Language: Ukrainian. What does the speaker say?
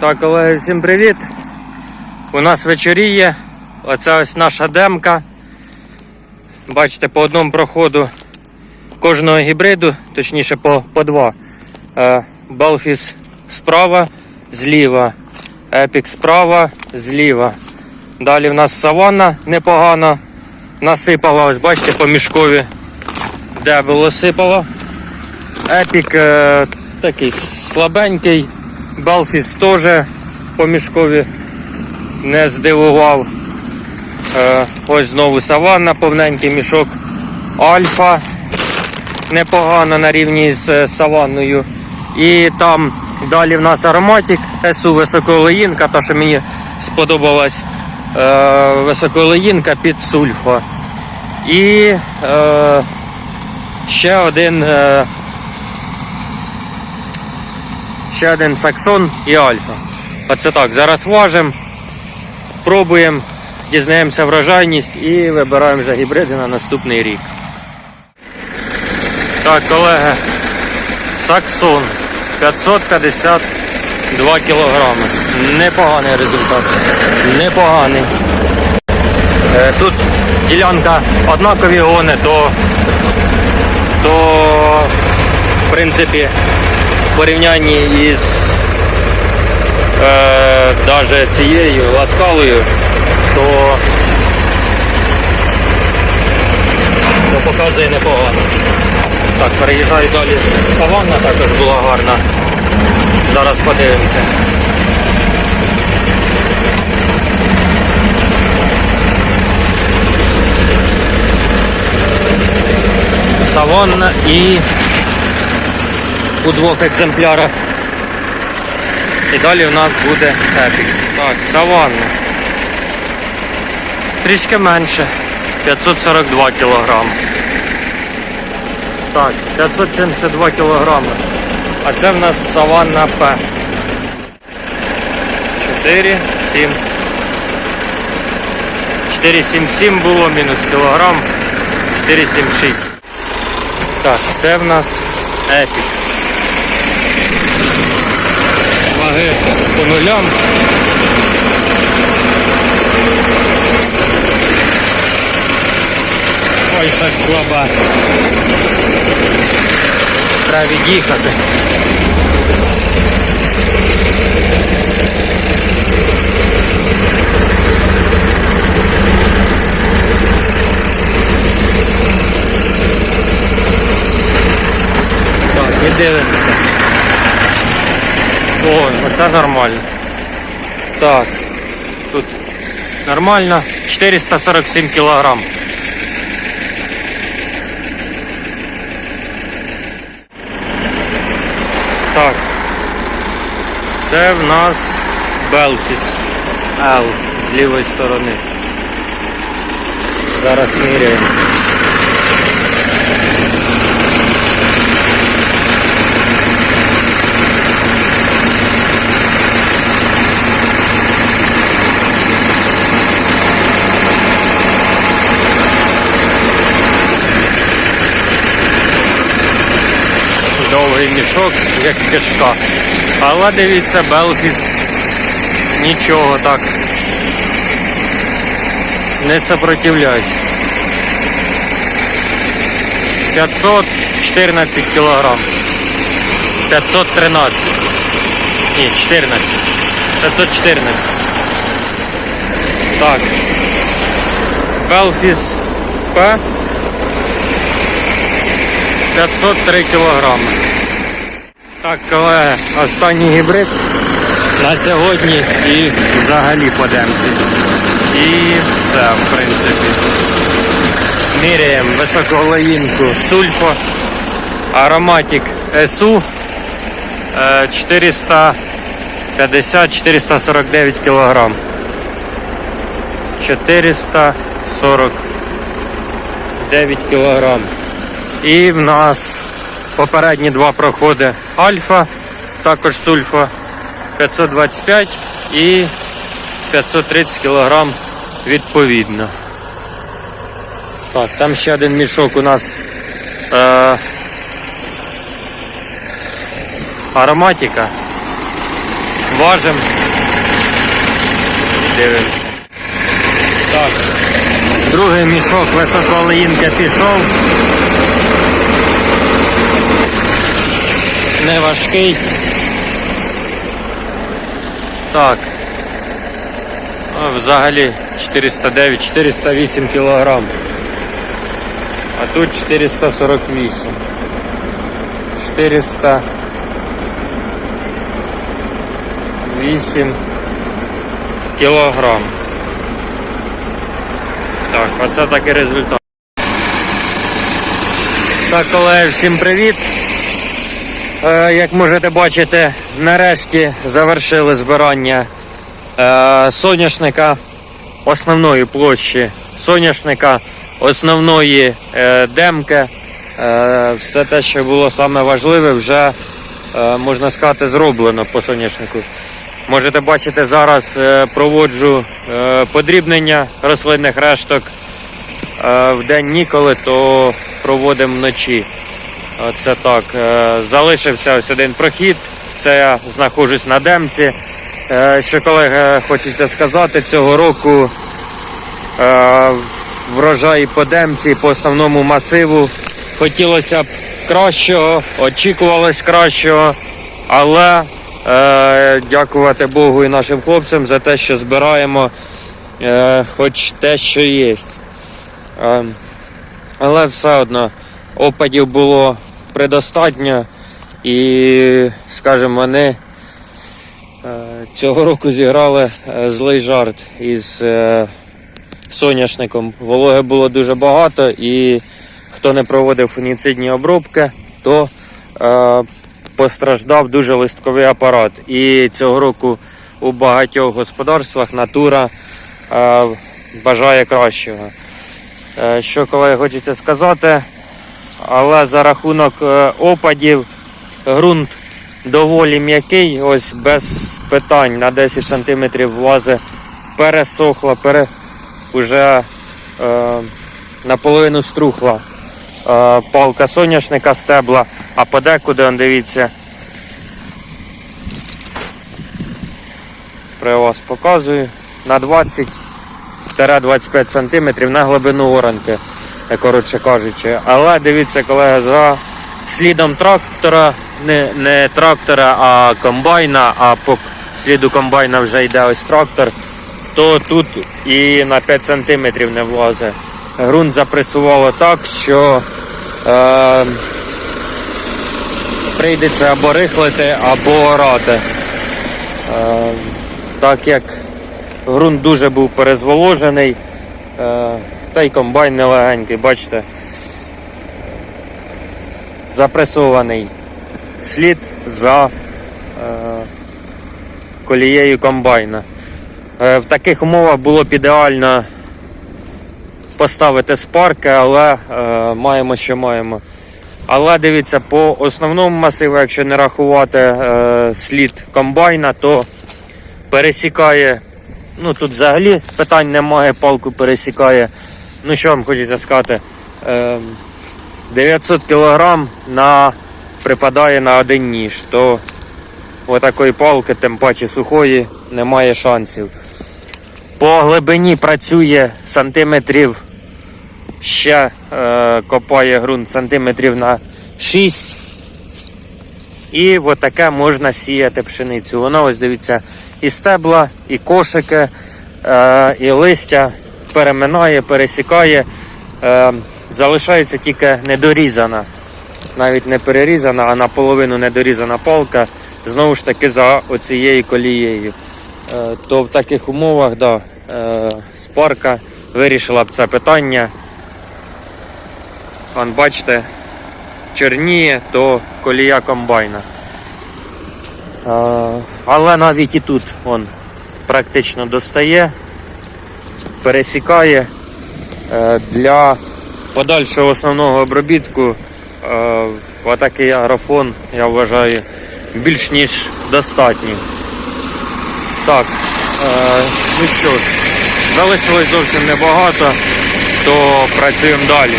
Так, колеги, всім привіт. У нас вечоріє. Оце ось наша демка. Бачите, по одному проходу кожного гібриду, точніше по, по два. Е, Балфіс справа, зліва. Епік справа, зліва. Далі в нас саванна непогано. Насипала, ось бачите, по мішкові. Де було сипало. Епік е, такий слабенький. Балфіс теж по мішкові не здивував. Е, ось знову саванна, повненький мішок. Альфа непогано на рівні з е, саванною. І там далі в нас ароматик, СУ високолеїнка, та що мені сподобалась е, високолеїнка під сульфа. І е, ще один е, ще один саксон і альфа. Оце так, зараз важимо, пробуємо, дізнаємося врожайність і вибираємо вже гібриди на наступний рік. Так, колеги, саксон 552 кілограми. Непоганий результат. Непоганий. Е, Тут ділянка однакові гони, то, то в принципі порівнянні із е, даже цією ласкалою, то, то показує непогано. Так, переїжджаю далі. Саванна також була гарна. Зараз подивимося. Саванна і у двох екземплярах. І далі в нас буде епік. Так, саванна. Трішки менше. 542 кілограми. Так, 572 кілограми. А це в нас саванна П. 4, 7. 477 було, мінус кілограм. 476. Так, це в нас епік. нулям. Ой, так слаба. Треба від'їхати. Так, і дивимося. О, оце нормально. Так. Тут нормально. 447 кілограм. Так. Це в нас Белфіс L з лівої сторони. Зараз міряємо. Довгий мішок, як кишка. Але дивіться, Белфіс нічого так не сопротивляється. 514 кілограм. 513. Ні, 14. 514. Так. Белфіс П. 503 кілограми. Так, колеги, останній гібрид на сьогодні і взагалі по. І все, в принципі. Міряємо високоголовінку сульфо, ароматик СУ 450-449 кілограм. 449 кілограм. І в нас попередні два проходи альфа, також сульфа 525 і 530 кг відповідно. Так, там ще один мішок у нас е, ароматика. Важимо. Дивимося. Так. Другий мішок високолеїнки пішов. Не важкий. Так. Взагалі 409-408 кілограм. А тут 448. 408 кілограм. Так, оце такий результат. Так, колеги, всім привіт. Е, як можете бачити, нарешті завершили збирання е, соняшника основної площі соняшника, основної е, демки. Все те, що було саме важливе, вже можна сказати, зроблено по соняшнику. Можете бачити, зараз проводжу подрібнення рослинних решток. В день ніколи, то проводимо вночі. Це так. е, Залишився ось один прохід. Це я знаходжусь на демці. Е, Що колеги хочеться сказати, цього року е, врожай по демці, по основному масиву. Хотілося б кращого, очікувалось кращого, але дякувати Богу і нашим хлопцям за те, що збираємо хоч те, що є. Е, але все одно опадів було предостатньо і, скажімо, вони е, цього року зіграли е, злий жарт із е, соняшником. Вологи було дуже багато і хто не проводив фуніцидні обробки, то постраждав дуже листковий апарат. І цього року у багатьох господарствах натура бажає кращого. Що колеги хочеться сказати, але за рахунок е, опадів ґрунт доволі м'який, ось без питань на 10 см влази пересохла, пере, уже е, наполовину струхла е, палка соняшника стебла, а подекуди, он, дивіться, при вас показую, на 20 25 см на глибину оранки, коротше кажучи. Але дивіться, колеги, за слідом трактора, не, не трактора, а комбайна, а по сліду комбайна вже йде ось трактор, то тут і на 5 см не влазить. Грунт запресувало так, що е, прийдеться або рихлити, або орати. Е, так як ґрунт дуже був перезволожений, е, та й комбайн нелегенький, бачите, запресований слід за е, колією комбайна. Е, В таких умовах було б ідеально поставити спарки, але е, маємо, що маємо. Але дивіться, по основному масиву, якщо не рахувати е, слід комбайна, то пересікає. Ну тут взагалі питань немає, палку пересікає. Ну що вам хочеться сказати? Е, 900 кг на, припадає на один ніж, то отакої палки, тим паче сухої, немає шансів. По глибині працює сантиметрів, ще е, копає ґрунт сантиметрів на 6. І отаке можна сіяти пшеницю. Воно ось дивіться, і стебла, і кошики, е, і листя переминає, пересікає. Е, залишається тільки недорізана. Навіть не перерізана, а наполовину недорізана палка. Знову ж таки за оцією колією. Е, то в таких умовах да, е, спарка вирішила б це питання. Вон, бачите, чорніє, то колія комбайна. Е, Але навіть і тут он практично достає, пересікає Е, для подальшого основного обробітку. е, Отакий агрофон, я вважаю, більш ніж достатній. Так, е, ну що ж, залишилось зовсім небагато, то працюємо далі.